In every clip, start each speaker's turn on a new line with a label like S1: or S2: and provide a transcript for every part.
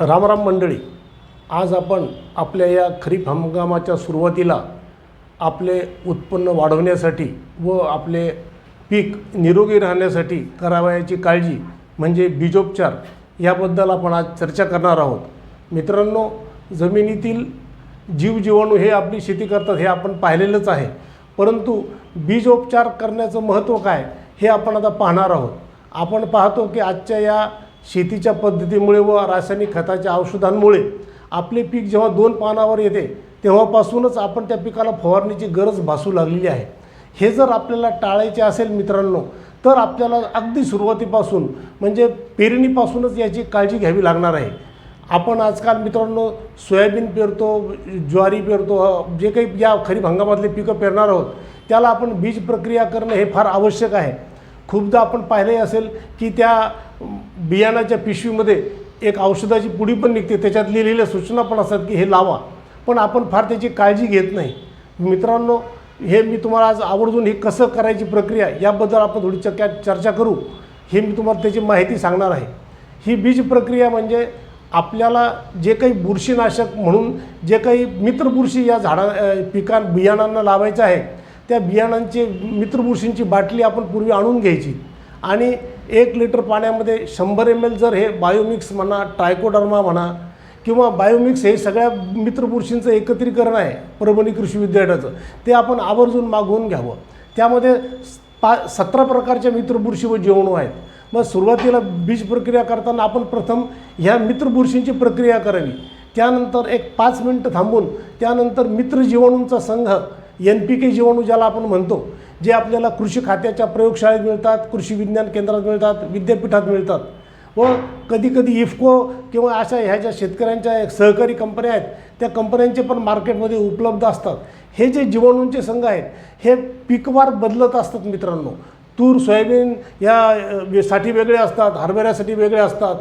S1: रामराम मंडळी आज आपण आपल्या या खरीप हंगामाच्या सुरुवातीला आपले उत्पन्न वाढवण्यासाठी व आपले पीक निरोगी राहण्यासाठी करावयाची काळजी म्हणजे बीजोपचार याबद्दल आपण आज चर्चा करणार आहोत. मित्रांनो जमिनीतील जीवजीवाणू हे आपली शेती करतात हे आपण पाहिलेलंच आहे. परंतु बीजोपचार करण्याचं महत्त्व काय हे आपण आता पाहणार आहोत. आपण पाहतो की आजच्या या शेतीच्या पद्धतीमुळे व रासायनिक खताच्या औषधांमुळे आपले पीक जेव्हा दोन पानावर येते तेव्हापासूनच आपण त्या पिकाला फवारणीची गरज भासू लागलेली आहे. हे जर आपल्याला टाळायचे असेल मित्रांनो तर आपल्याला अगदी सुरुवातीपासून म्हणजे पेरणीपासूनच याची काळजी घ्यावी लागणार आहे. आपण आजकाल मित्रांनो सोयाबीन पेरतो ज्वारी पेरतो जे काही या खरीप हंगामातले पिकं पेरणार आहोत त्याला आपण बीज प्रक्रिया करणं हे फार आवश्यक आहे. खूपदा आपण पाहिलंही असेल की त्या बियाणाच्या पिशवीमध्ये एक औषधाची पुडी पण निघते त्याच्यात लिहिलेल्या सूचना पण असतात की हे लावा. पण आपण फार त्याची काळजी घेत नाही. मित्रांनो हे मी तुम्हाला आज आवर्जून हे कसं करायची प्रक्रिया याबद्दल आपण थोडी चक्या चर्चा करू. हे मी तुम्हाला त्याची माहिती सांगणार आहे. ही बीज प्रक्रिया म्हणजे आपल्याला जे काही बुरशीनाशक म्हणून जे काही मित्रबुरशी या झाडा पिकां बियाणांना लावायचं आहे त्या बियाणांचे मित्रबुरशींची बाटली आपण पूर्वी आणून घ्यायची. आणि एक लिटर पाण्यामध्ये शंभर एम एल जर हे बायोमिक्स म्हणा ट्रायकोडर्मा म्हणा किंवा बायोमिक्स हे सगळ्या मित्रपुरुषींचं एकत्रीकरण आहे परभणी कृषी विद्यापीठाचं ते आपण आवर्जून मागवून घ्यावं. त्यामध्ये पा सतरा प्रकारच्या मित्रबुरशी व जीवाणू आहेत. मग सुरुवातीला बीज प्रक्रिया करताना आपण प्रथम ह्या मित्रबुरशींची प्रक्रिया करावी. त्यानंतर एक पाच मिनटं थांबून त्यानंतर मित्र जीवाणूंचा संघ एन पी के जीवाणू ज्याला आपण म्हणतो जे आपल्याला कृषी खात्याच्या प्रयोगशाळेत मिळतात कृषी विज्ञान केंद्रात मिळतात विद्यापीठात मिळतात. व कधीकधी इफको किंवा अशा ह्या ज्या शेतकऱ्यांच्या सहकारी कंपन्या आहेत त्या कंपन्यांचे पण मार्केटमध्ये उपलब्ध असतात. हे जे जीवाणूंचे संघ आहेत हे पिकवार बदलत असतात मित्रांनो. तूर सोयाबीन या साठी वेगळे असतात हरभऱ्यासाठी वेगळे असतात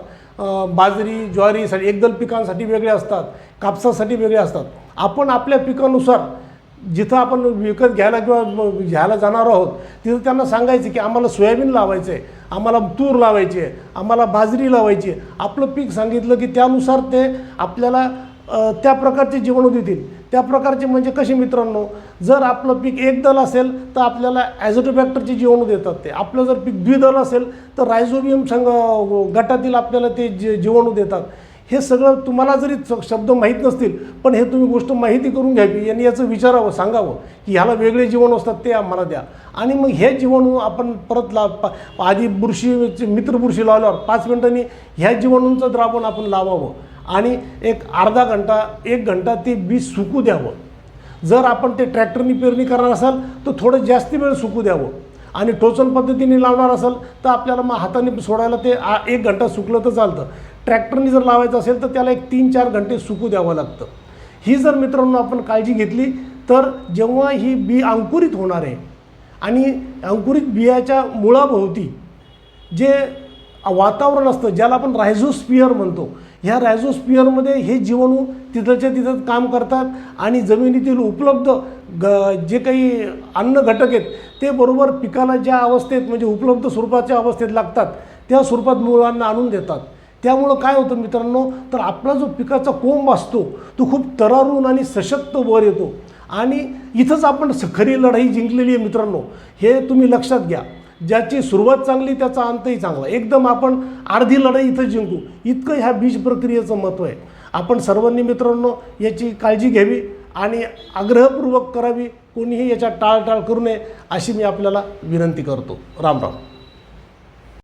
S1: बाजरी ज्वारीसाठी एकदल पिकांसाठी वेगळे असतात कापसासाठी वेगळे असतात. आपण आपल्या पिकानुसार जिथं आपण विकत घ्यायला किंवा घ्यायला जाणार आहोत तिथं त्यांना सांगायचं की आम्हाला सोयाबीन लावायचं आहे आम्हाला तूर लावायची आहे आम्हाला बाजरी लावायची. आहे आपलं पीक सांगितलं की त्यानुसार ते आपल्याला त्या प्रकारचे जीवन देतील. त्या प्रकारचे म्हणजे कसे मित्रांनो जर आपलं पीक एक दल असेल तर आपल्याला ॲझोटोबॅक्टरचे जीवाणू देतात ते. आपलं जर पीक द्विदल असेल तर रायझोबियम संघ गटातील आपल्याला ते जी जीवाणू देतात. हे सगळं तुम्हाला जरी शब्द माहीत नसतील पण हे तुम्ही गोष्ट माहिती करून घ्यावी यांनी याचं विचारावं सांगावं की ह्याला वेगळे जीवन असतात ते आम्हाला द्या. आणि मग हे जीवाणू आपण परत ला आधी बुरशी मित्र बुरशी लावल्यावर पाच मिनिटांनी ह्या जीवाणूंचं द्रावण आपण लावावं. आणि एक अर्धा घंटा एक घंटा ते बीज सुकू द्यावं. जर आपण ते ट्रॅक्टरनी पेरणी करणार असाल तर थोडं जास्ती वेळ सुकू द्यावं. आणि टोचन पद्धतीने लावणार असाल तर आपल्याला मग हाताने सोडायला ते आ एक घंटा सुकलं तर चालतं. ट्रॅक्टरनी जर लावायचं असेल तर त्याला एक तीन चार घंटे सुकू द्यावं लागतं. ही जर मित्रांनो आपण काळजी घेतली तर जेव्हा ही बी अंकुरित होणार आहे आणि अंकुरित बियाच्या मुळाभोवती जे वातावरण असतं ज्याला आपण रायझोस्पियर म्हणतो ह्या रायझोस्पियरमध्ये हे जीवाणू तिथंच्या तिथं काम करतात आणि जमिनीतील उपलब्ध ग जे काही अन्न घटक आहेत ते बरोबर पिकाला ज्या अवस्थेत म्हणजे उपलब्ध स्वरूपाच्या अवस्थेत लागतात त्या स्वरूपात मुळांना आणून देतात. त्यामुळं काय होतं मित्रांनो? तर आपला जो पिकाचा कोंब असतो तो खूप तरारून आणि सशक्त वर येतो. आणि इथंच आपण स- खरी लढाई जिंकलेली आहे मित्रांनो. हे तुम्ही लक्षात घ्या. ज्याची सुरुवात चांगली त्याचा अंतही चांगला. एकदम आपण अर्धी लढाई इथं जिंकू. इतकं ह्या बीज प्रक्रियेचं महत्त्व आहे. आपण सर्वांनी मित्रांनो याची काळजी घ्यावी आणि आग्रहपूर्वक करावी. कोणीही याच्या टाळटाळ करू नये अशी मी आपल्याला विनंती करतो. राम राम.